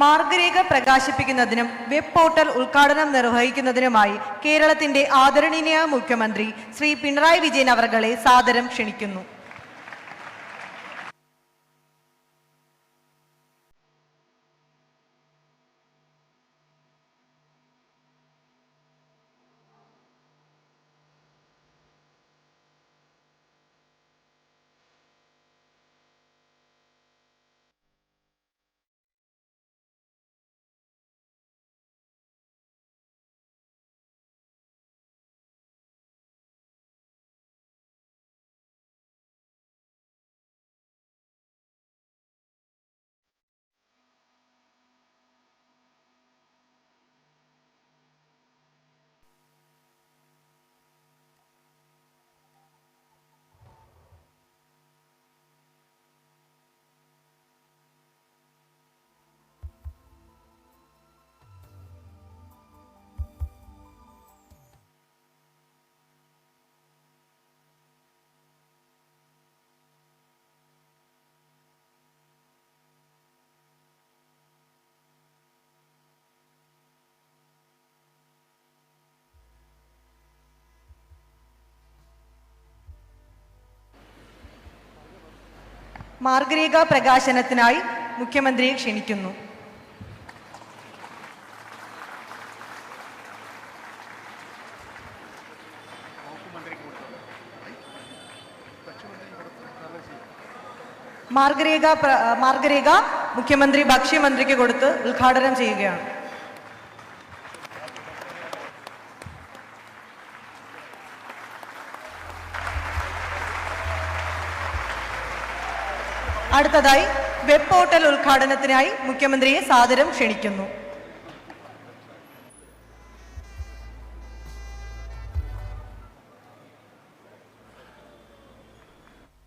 മാർഗരേഖ പ്രകാശിപ്പിക്കുന്നതിനും web portal ഉദ്ഘാടനം നിർവഹിക്കുന്നതിനുമായി കേരളത്തിന്റെ ആദരണീയ മുഖ്യമന്ത്രി ശ്രീ പിണറായി വിജയൻ അവർകളെ സാദരം ക്ഷണിക്കുന്നു. മാർഗരേഖ പ്രകാശനത്തിനായി മുഖ്യമന്ത്രിയെ ക്ഷണിക്കുന്നു. മാർഗരേഖ മാർഗരേഖ മുഖ്യമന്ത്രി ഭക്ഷ്യമന്ത്രിക്ക് കൊടുത്ത് ഉദ്ഘാടനം ചെയ്യുകയാണ്. അടുത്തതായി വെബ് പോർട്ടൽ ഉദ്ഘാടനത്തിനായി മുഖ്യമന്ത്രിയെ സാദരം ക്ഷണിക്കുന്നു.